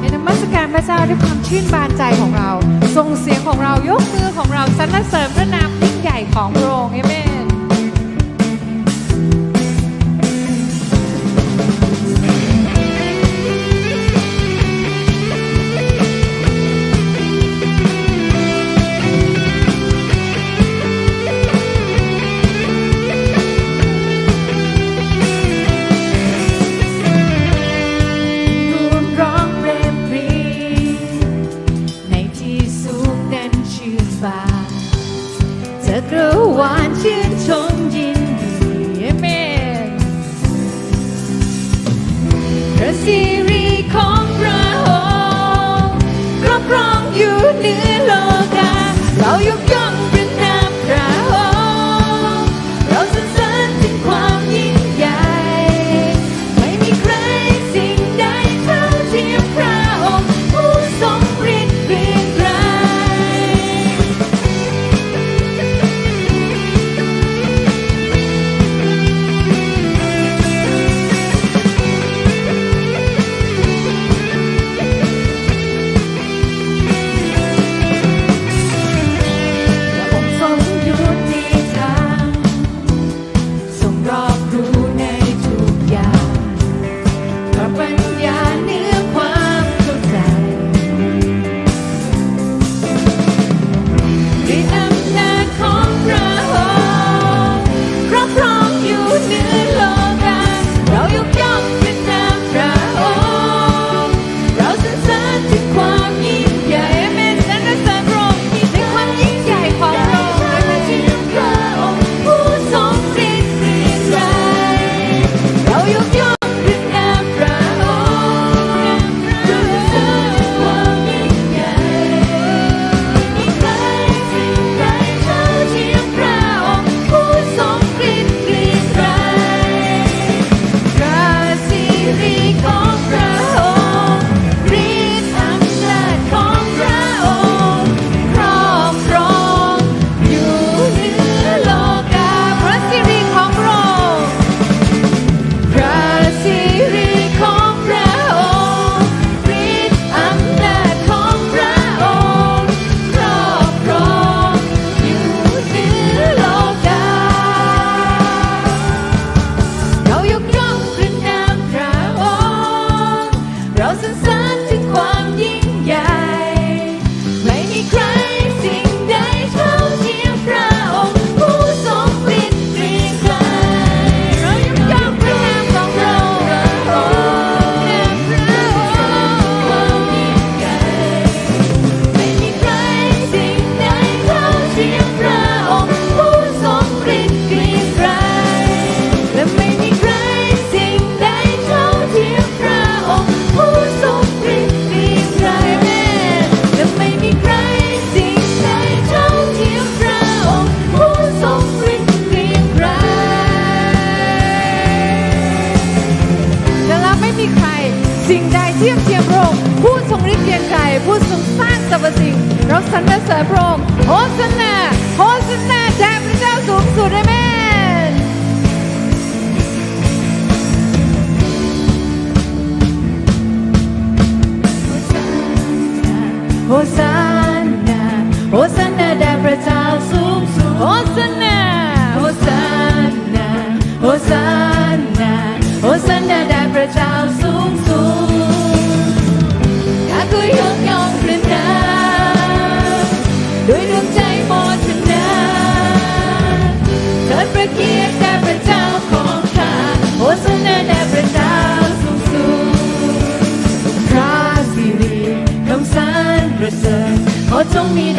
ในนมัสการพระเจ้าด้วยความชื่นบานใจของเรา ทรงเสียงของเรายกมือของเราสรรเสริมพระนามยิ่งใหญ่ของพระองค์เอเมน ฟ้าจะกระวานชื่นชมยินดีเมนพระสิริของพระองค์ครอบครองอยู่เหนือโลกาเรายกย่อง 我终于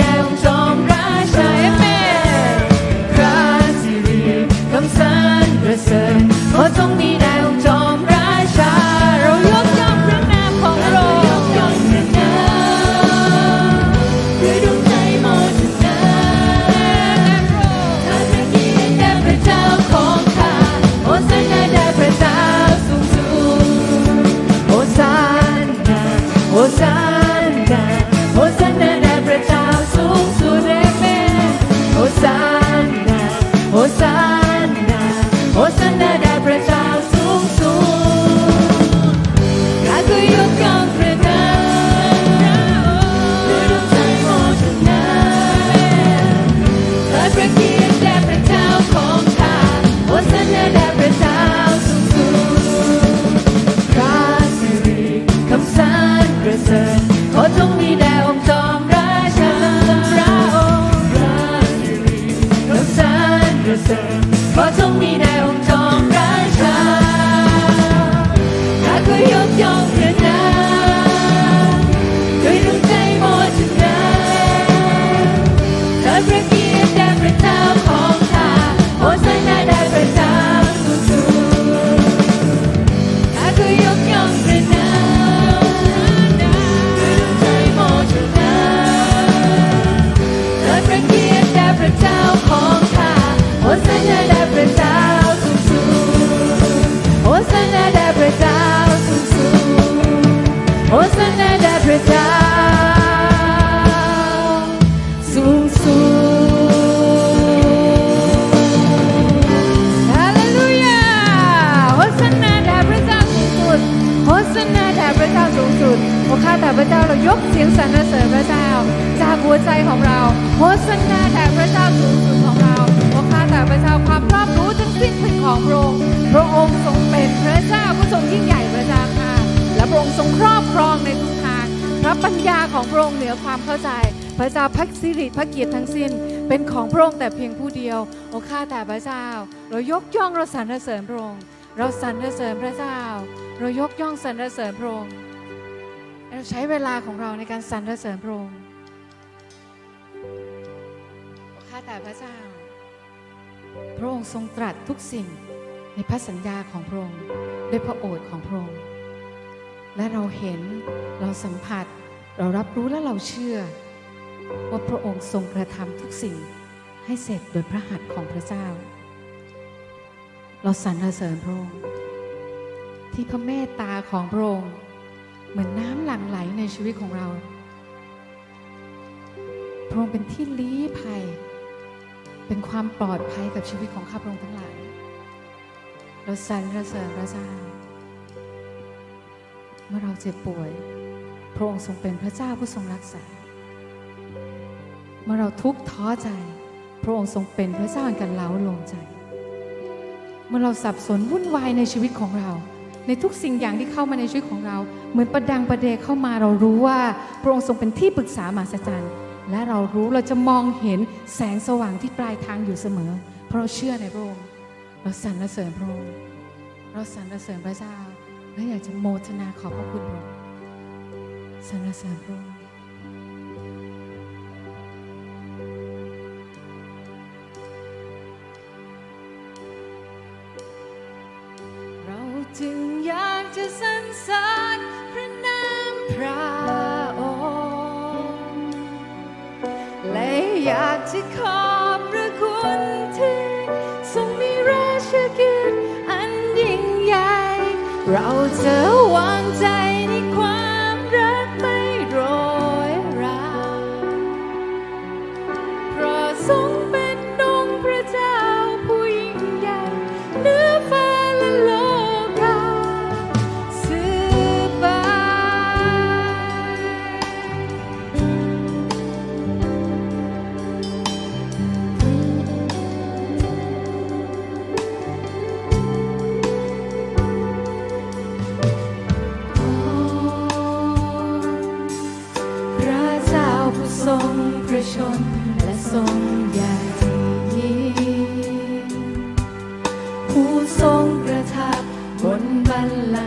Moça ของพระองค์เหนือความเข้าใจ พระเจ้าพักสิริพระเกียรติทั้งสิ้น เป็นของพระองค์แต่เพียงผู้เดียว โอ้ข้าแต่พระเจ้า เรายกย่องเราสรรเสริญพระองค์ เราสรรเสริญพระเจ้า เรายกย่องสรรเสริญพระองค์ เราใช้เวลาของเราในการสรรเสริญพระองค์โอ้ข้าแต่พระเจ้า พระองค์ทรงตรัสทุกสิ่งในพระสัญญาของพระองค์ด้วยพระโอษฐ์ของพระองค์และเราเห็นเราสัมผัส เรารับรู้และเราเชื่อ ว่าพระองค์ทรงกระทำทุกสิ่งให้เสร็จโดยพระหัตถ์ของพระเจ้า เราสรรเสริญพระองค์ที่พระเมตตาของพระองค์เหมือนน้ำหลั่งไหลในชีวิตของเรา พระองค์เป็นที่ลี้ภัย เป็นความปลอดภัยกับชีวิตของข้าพระองค์ทั้งหลาย เราสรรเสริญพระเจ้าเมื่อเราเจ็บป่วย พระองค์ทรงเป็นพระเจ้าผู้ทรงรักษา เมื่อเราทุกข์ท้อใจ พระองค์ทรงเป็นพระเจ้าการเล้าโลมใจ เมื่อเราสับสนวุ่นวายในชีวิตของเรา ในทุกสิ่งอย่างที่เข้ามาในชีวิตของเรา เหมือนประดังประเดเข้ามาเรารู้ว่าพระองค์ทรงเป็นที่ปรึกษามหัศจรรย์ และเรารู้เราจะมองเห็นแสงสว่างที่ปลายทางอยู่เสมอ เพราะเราเชื่อในพระองค์เราสรรเสริญพระองค์เราสรรเสริญพระเจ้าและอยากจะโมทนาขอบพระคุณพระองค์ สรรเสริญพระองค์เราจึงอยากจะสรรเสริญพระนามพระองค์และอยากจะขอบพระคุณที่ทรงมีราชกิจอันยิ่งใหญ่เราจะ น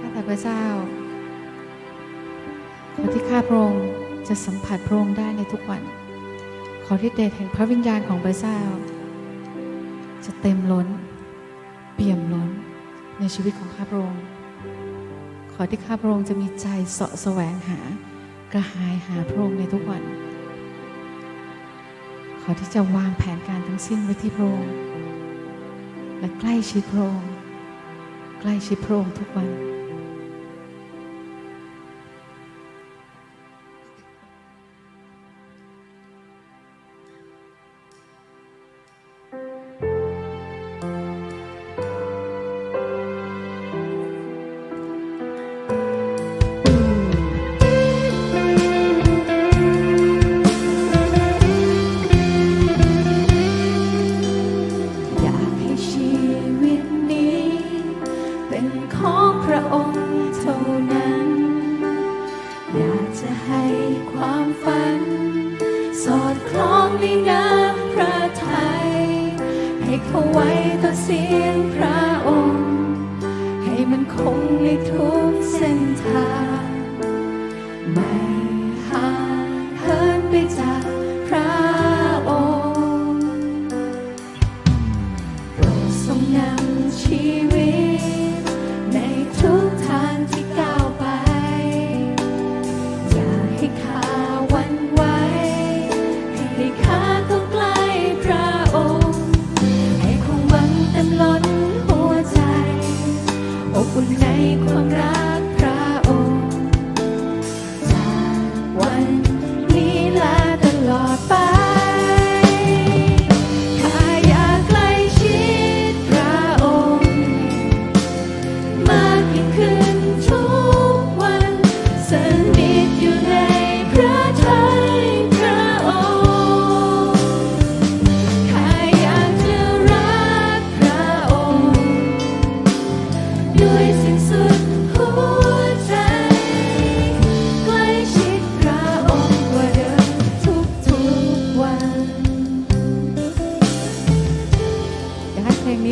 ข้าแต่พระเจ้าขอที่ข้าพระองค์จะสัมผัสพระองค์ได้ในทุกวัน ขอที่เดชแห่งพระวิญญาณของพระเจ้า จะเต็มล้น เปี่ยมล้นในชีวิตของข้าพระองค์ ขอที่ข้าพระองค์จะมีใจเสาะแสวงหากระหายหาพระองค์ในทุกวัน ขอที่จะวางแผนการทั้งสิ้นไว้ที่พระองค์และใกล้ชิดพระองค์ ใกล้ชิดพระองค์ทุกวัน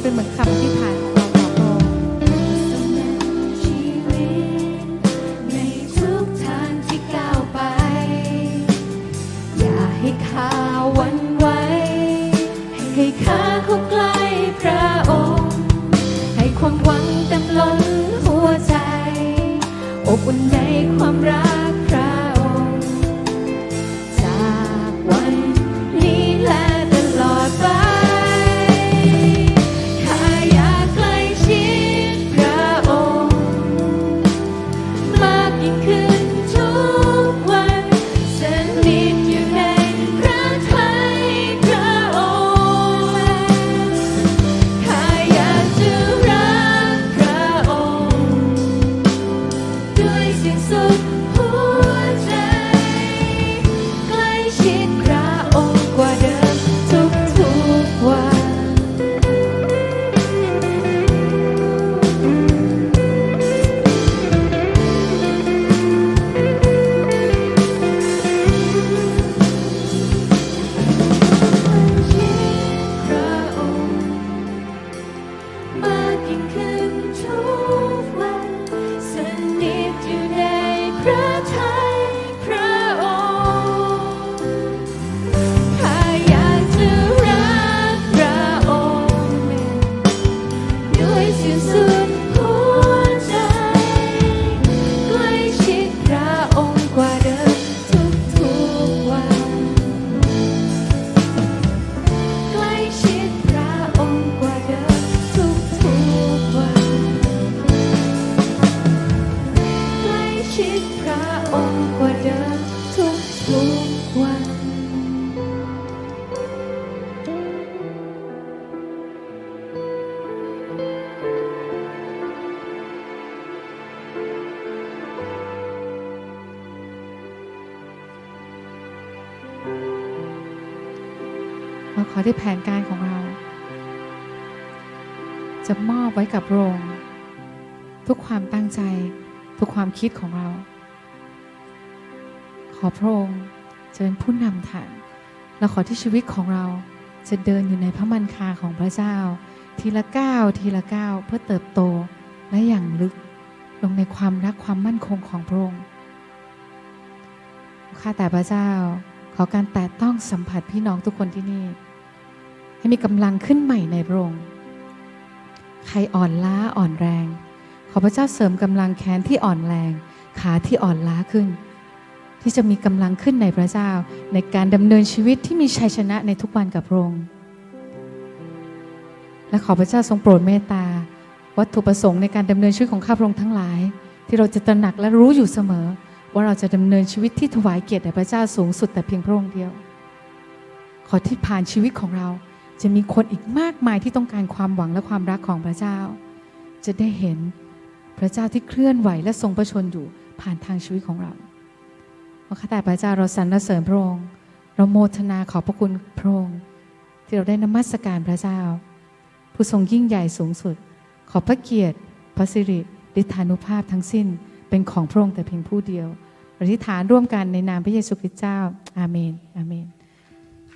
นี้เป็นเหมือนคำที่ผ่าน ชิดพระองค์กว่าเดิมทุกๆวัน เราขอที่แผนการของเรา จะมอบไว้กับพรง ทุกความตั้งใจ ทุกความคิดของเรา ขอพระองค์จะเป็นผู้นำทางและขอที่ชีวิตของเราจะเดินอยู่ในพระมันคาของพระเจ้า ทีละก้าวทีละก้าวเพื่อเติบโตและอย่างลึกลงในความรักความมั่นคงของพระองค์ข้าแต่พระเจ้า ขอการแตะต้องสัมผัสพี่น้องทุกคนที่นี่ ให้มีกำลังขึ้นใหม่ในพระองค์ใครอ่อนล้าอ่อนแรง ขอพระเจ้าเสริมกำลังแขนที่อ่อนแรง ขาที่อ่อนล้าขึ้น ที่จะมีกำลังขึ้นในพระเจ้า ในการดำเนินชีวิตที่มีชัยชนะในทุกวันกับพระองค์และขอพระเจ้าทรงโปรดเมตตา วัตถุประสงค์ในการดำเนินชีวิตของข้าพระองค์ทั้งหลาย ที่เราจะตระหนักและรู้อยู่เสมอ ว่าเราจะดำเนินชีวิตที่ถวายเกียรติแด่พระเจ้าสูงสุดแต่เพียงพระองค์เดียว ขอที่ผ่านชีวิตของเราจะมีคนอีกมากมายที่ต้องการความหวังและความรักของพระเจ้า จะได้เห็น พระเจ้าที่เคลื่อนไหวและทรงประชนอยู่ผ่านทางชีวิตของเราข้าแต่พระเจ้าเราสรรเสริญพระองค์ เราโมทนาขอบพระคุณพระองค์ที่เราได้นมัสการพระเจ้า ผู้ทรงยิ่งใหญ่สูงสุด ขอบพระเกียรติ พระสิริฤทธานุภาพทั้งสิ้นเป็นของพระองค์แต่เพียงผู้เดียวอธิษฐานร่วมกันในนามพระเยซูคริสต์เจ้า อาเมน อาเมน